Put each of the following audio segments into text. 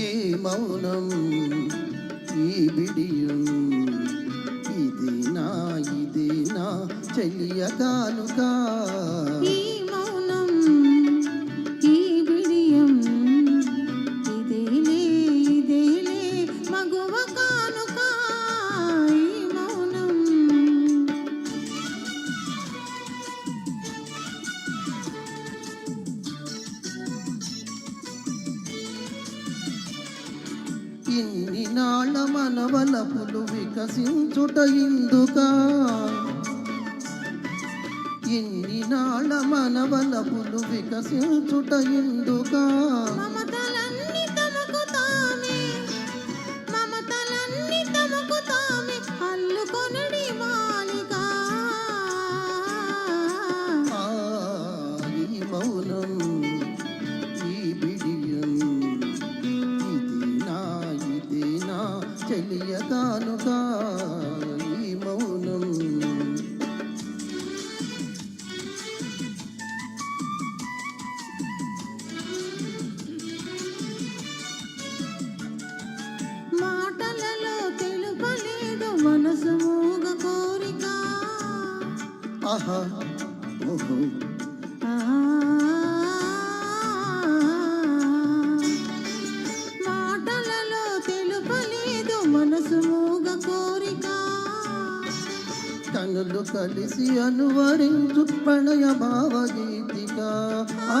ఏ మౌనం ఈ బిడియం ఇది నా ఇది నా ఇన్ని నాళ్ళ మనవలపులు వికసించుట ఇందుక. ఇన్ని నాళ్ళ మనవలపులు వికసించుట ఇందుక. మమతలన్నీ కానుక ఈ మౌనం. మాటలలో తెలుపలేదు మనసు మూగ కోరిక. ఆహా ఓహో. ఆ కనులు కలిసి అనువరించు ప్రణయ భావగీతిక ఆ,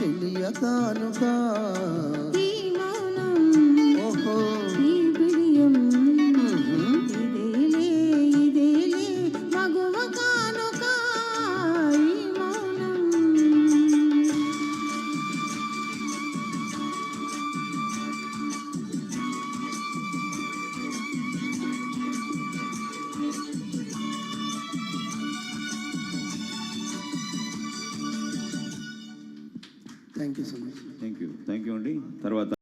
చెలియ కానుక thank you so much thank you thank you అండి తర్వాత